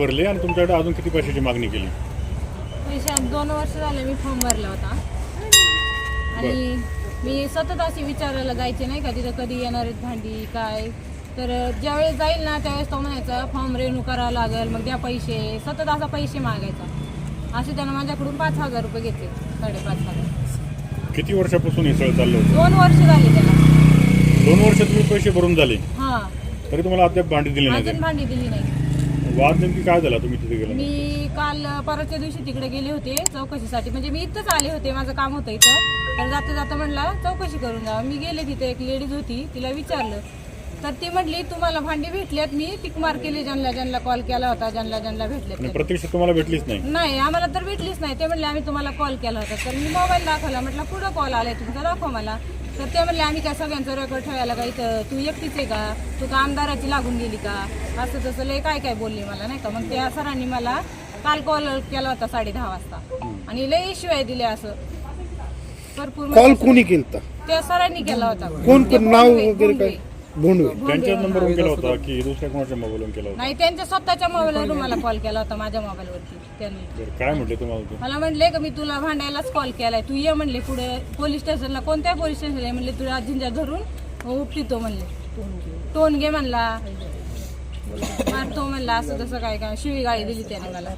भरले आणि तुमच्याकडे अजून किती पैशाची मागणी केली? दोन वर्ष झाले मी फॉर्म भरला होता. आणि मी सतत अशी विचारायला जायचे नाही का तिथं कधी येणार आहेत भांडी काय? तर ज्यावेळेस जाईल ना त्यावेळेस तो म्हणायचा फॉर्म रेन्यू करावा लागेल मग द्या पैसे. सतत असा पैसे मागायचा. असे त्यानं माझ्याकडून पाच हजार रुपये घेतले साडेपाच हजार. किती वर्षापासून हे सगळं चाललं होतं? दोन वर्ष झाले त्याला. दोन वर्ष तुम्ही पैसे भरून झाले. हां. तरी तुम्हाला अद्याप भांडी दिली नाही भांडी दिली नाही. वाद नेमकी काय झाला तुम्ही तिथे गेला मी काल परवाच्या दिवशी तिकडे गेले होते चौकशीसाठी. म्हणजे मी इथंच आले होते माझं काम होतं इथं. तर जाता जाता म्हणला चौकशी करून जा. मी गेले तिथे एक लेडीज होती तिला विचारलं. तर ती म्हटली तुम्हाला भांडी भेटल्यात मी टिक मार केली ज्यांना ज्यांना कॉल केला होता ज्यांना ज्यांना त्यांना. प्रत्यक्षात तुम्हाला भेटलीच नाही? नाही आम्हाला तर भेटलीच नाही. ते म्हणले आम्ही तुम्हाला कॉल केला होता. तर मी मोबाईल दाखवला म्हटलं पुढं कॉल आलाय तुमचा दाखव मला. तर ते म्हणले आम्ही काय सगळ्यांचं रेकॉर्ड ठेवायला का इथं? तू एकटीच आहे का? तू का आमदाराची लागून गेली का? असं तसं लय काय काय बोलले मला नाही का? मग त्या सरांनी मला काल कॉल केला होता साडे दहा वाजता. आणि लय शिवाय दिले असं. भरपूर कॉल म्हणजे कोणी केलता? त्या सरांनी केला होता. कोण नाव वगैरे काय? भोंडवे त्यांच्याच नंबरवरून केला होता की दुसऱ्या कोणाच्या मोबाईलवरून केला होता? नाही त्यांच्या स्वतःच्या मोबाईलवरून मला कॉल केला होता माझ्या मोबाईलवरती. त्यांनी. बरं, काय म्हटले तुम्हाला ते? मला म्हणले का मी तुला भांडायलाच कॉल केलाय. तू ये म्हणले पुढे. पोलीस स्टेशनला कोणत्या पोलीस स्टेशनला म्हणले? तुला झिंजा धरून. उपटितो म्हणले. टोन घे म्हणला. मारतो म्हणला असं तसं काय काय. शिवी गाळी दिली त्याने मला.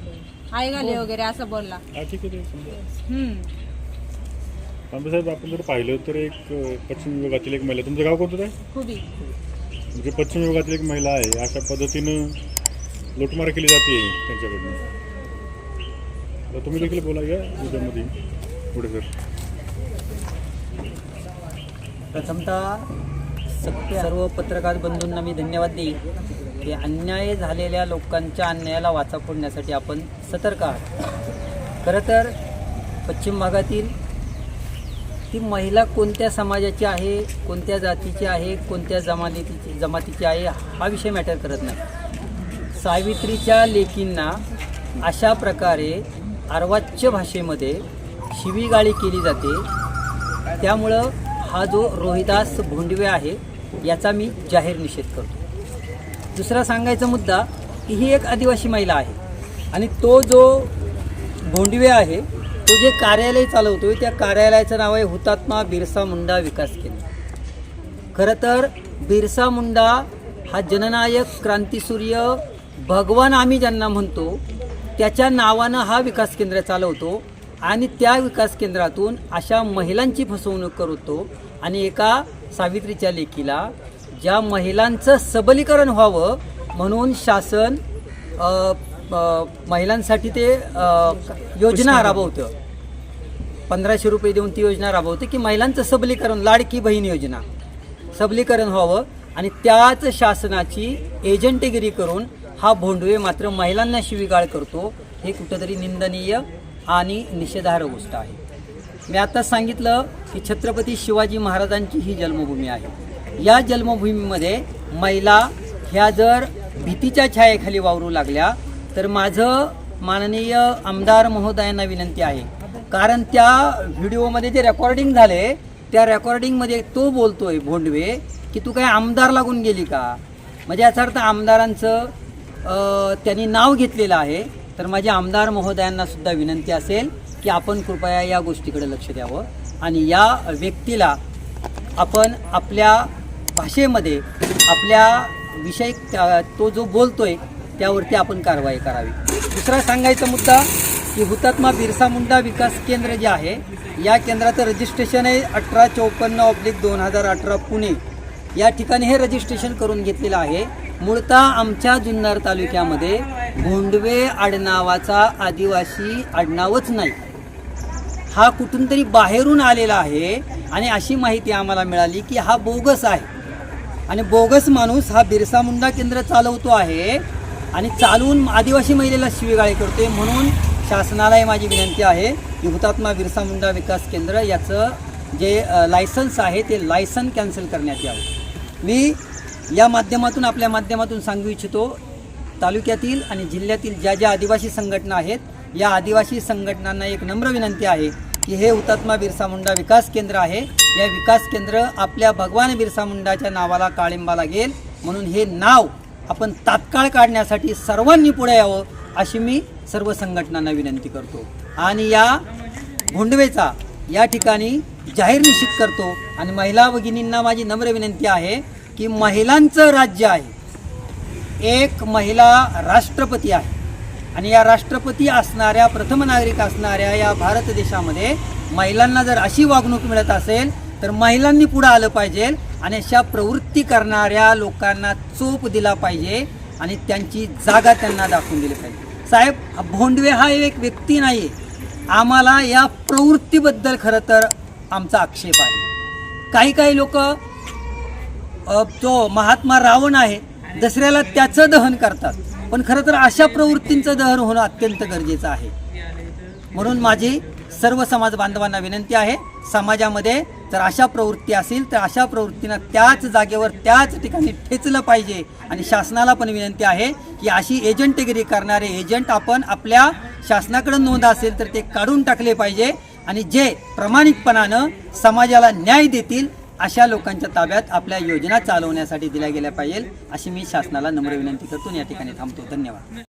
आई घाले वगैरे असं बोलला. हा ठीक आहे ते समजा हम्म. साहेब आपण जर पाहिलं तर एक पश्चिम विभागातील एक महिला तुमचं गाव कोणतं आहे खुबी म्हणजे पश्चिम विभागातील एक महिला आहे अशा पद्धतीनं लुटमार केली जाते त्यांच्याकडनं. तर तुम्ही देखील बोला घ्या उद्यामध्ये पुढे सर. प्रथमतः सत्य सर्व पत्रकार बंधूंना मी धन्यवाद देईन की अन्याय झालेल्या लोकांच्या अन्यायाला वाचा फोडण्यासाठी आपण सतर्क आहात. खरं तर पश्चिम भागातील ती महिला कोणत्या समाजाची आहे कोणत्या जातीची आहे कोणत्या जमातीची जमातीची आहे हा विषय मॅटर करत नाही. सावित्रीच्या लेकींना अशा प्रकारे अर्वाच्य भाषेमध्ये शिवीगाळी केली जाते. त्यामुळं हा जो रोहिदास भोंडवे आहे याचा मी जाहीर निषेध करतो. दुसरा सांगायचा मुद्दा की ही एक आदिवासी महिला आहे आणि तो जो भोंडवे आहे तो जे कार्यालय चालवतोय त्या कार्यालयाचं नाव आहे हुतात्मा बिरसा मुंडा विकास केंद्र. खरं तर बिरसा मुंडा हा जननायक क्रांतीसूर्य भगवान आम्ही ज्यांना म्हणतो त्याच्या नावानं हा विकास केंद्र चालवतो आणि त्या विकास केंद्रातून अशा महिलांची फसवणूक करतो आणि एका सावित्रीच्या लेकीला ज्या महिलांचं सबलीकरण व्हावं म्हणून शासन महिलांसाठी ते योजना राबवतं. पंधराशे रुपये देऊन ती योजना राबवते की महिलांचं सबलीकरण लाडकी बहीण योजना. सबलीकरण व्हावं आणि त्याच शासनाची एजंटगिरी करून हा भोंडवे मात्र महिलांना शिवीगाळ करतो हे कुठंतरी निंदनीय आणि निषेधार्ह गोष्ट आहे. मी आता सांगितलं की छत्रपती शिवाजी महाराजांची ही जन्मभूमी आहे. या जन्मभूमीमध्ये महिला ह्या जर भीतीच्या छायेखाली वावरू लागल्या तर माझं माननीय आमदार महोदयांना विनंती आहे कारण त्या व्हिडिओमध्ये जे रेकॉर्डिंग झाले त्या रेकॉर्डिंगमध्ये तो बोलतोय भोंडवे की तू काय आमदार लागून गेली का? म्हणजे याचा अर्थ आमदारांचं त्यांनी नाव घेतलेलं आहे. तर माझ्या आमदार महोदयांना सुद्धा विनंती असेल की आपण कृपया या गोष्टीकडे लक्ष द्यावं. आणि या व्यक्तीला आपण आपल्या भाषेमध्ये आपल्या विषय तो जो बोलतोय त्यावरती आपण कारवाई करावी. दुसरा सांगायचा मुद्दा की हुतात्मा बिरसा मुंडा विकास केंद्र जे आहे या केंद्राचं रजिस्ट्रेशन आहे अठरा चौपन्न ऑब्लिक दोन हजार अठरा पुणे. या ठिकाणी हे रजिस्ट्रेशन करून घेतलेलं आहे. मूळतः आमच्या जुन्नर तालुक्यामध्ये भोंडवे आडनावाचा आदिवासी आडनावच नाही. हा कुठून तरी बाहेरून आलेला आहे आणि अशी माहिती आम्हाला मिळाली की हा बोगस आहे. आणि बोगस माणूस हा बिरसा मुंडा केंद्र चालवतो आहे आणि चालवून आदिवासी महिलेला शिवीगाळी करतोय म्हणून शासनालाही माझी विनंती आहे की हुतात्मा बिरसा मुंडा विकास केंद्र याचं जे लायसन्स आहे ते लायसन कॅन्सल करण्यात यावं. मी या माध्यमातून आपल्या माध्यमातून सांगू इच्छितो तालुक्यातील आणि जिल्ह्यातील ज्या ज्या आदिवासी संघटना आहेत या आदिवासी संघटनांना एक नम्र विनंती आहे की हे हुतात्मा बिरसा मुंडा विकास केंद्र आहे. या विकास केंद्र आपल्या भगवान बिरसा मुंडाच्या नावाला काळिंबा लागेल. म्हणून हे नाव आपण तात्काळ काढण्यासाठी सर्वांनी पुढे यावं. अशी मी सर्व संघटनांना विनंती करतो. आणि या भोंडवेचा या ठिकाणी जाहीर निश्चित करतो. आणि महिला भगिनींना माझी नम्र विनंती आहे की महिलांचं राज्य आहे. एक महिला राष्ट्रपती आहे. आणि या राष्ट्रपती असणाऱ्या प्रथम नागरिक असणाऱ्या या भारत देशामध्ये महिलांना जर अशी वागणूक मिळत असेल तर महिलांनी पुढं आलं पाहिजे आणि अशा प्रवृत्ती करणाऱ्या लोकांना चोप दिला पाहिजे. आणि त्यांची जागा त्यांना दाखवून दिली पाहिजे. साहेब भोंडवे हा एक व्यक्ती नाही आम्हाला या प्रवृत्तीबद्दल खरं तर आमचा आक्षेप आहे. काही काही लोक जो महात्मा रावण आहे दसऱ्याला त्याचं दहन करतात. पण खरं तर अशा प्रवृत्तींचं दहन होणं अत्यंत गरजेचं आहे. म्हणून माझी सर्व समाज बांधवांना विनंती आहे समाजामध्ये तर अशा प्रवृत्ती असेल तर अशा प्रवृत्तींना त्याच जागेवर त्याच ठिकाणी ठेचलं पाहिजे. आणि शासनाला पण विनंती आहे की अशी एजंटगिरी करणारे एजंट आपण आपल्या शासनाकडं नोंद असेल तर ते काढून टाकले पाहिजे. आणि जे प्रामाणिकपणानं समाजाला न्याय देतील अशा लोकांच्या ताब्यात आपल्या योजना चालवण्यासाठी दिल्या गेल्या पाहिजे अशी मी शासनाला नम्र विनंती करतो. या ठिकाणी थांबतो. धन्यवाद.